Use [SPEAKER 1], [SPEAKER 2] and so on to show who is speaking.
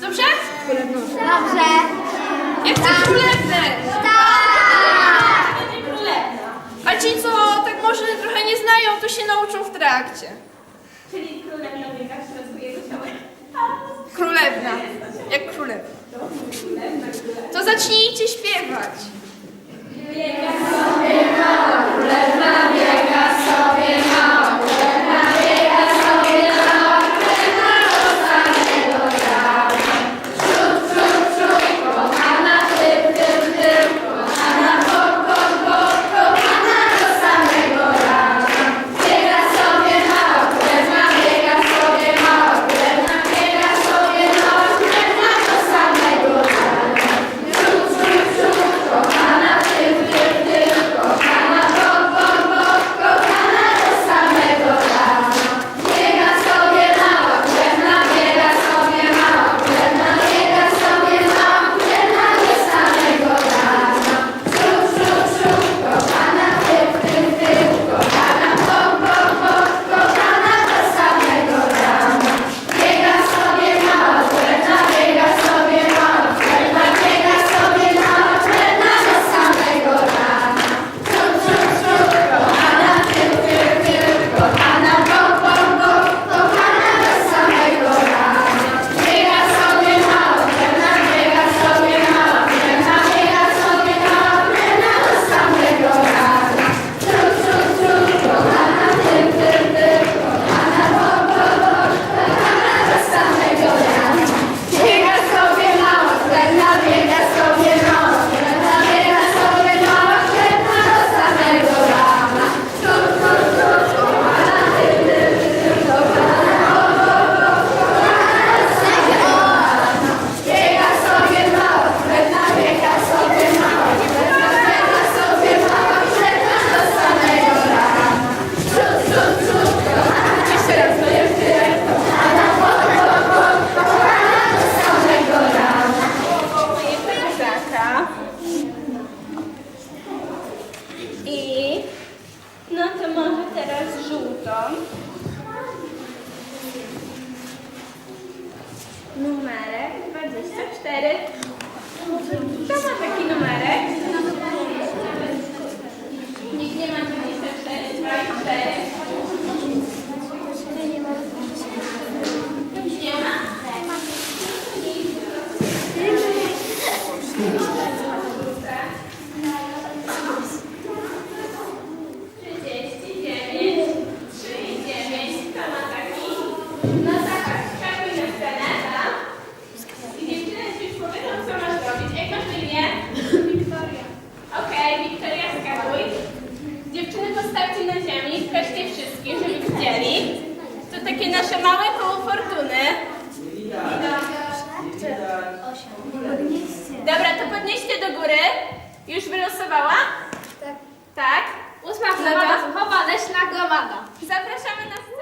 [SPEAKER 1] Dobrze?
[SPEAKER 2] Dobrze.
[SPEAKER 1] Ja chcę królewnę.
[SPEAKER 2] Tak.
[SPEAKER 3] Będzie królewna.
[SPEAKER 1] A ci, co tak może trochę nie znają, to się nauczą w trakcie.
[SPEAKER 3] Czyli królewna biega w środku jego ciała.
[SPEAKER 1] Królewna. Jak królewna. To zacznijcie śpiewać.
[SPEAKER 3] Teraz żółtą. Numerek 24. Kto ma taki numerek? Nikt nie ma 24, 24. Dziewczyny postawcie na ziemi, wskażcie wszystkich, żeby widzieli. To takie nasze małe koło fortuny. Dobra, to podnieście do góry. Już wylosowała? Tak. Tak. Ósma no gromada, leśna gromada. Zapraszamy na...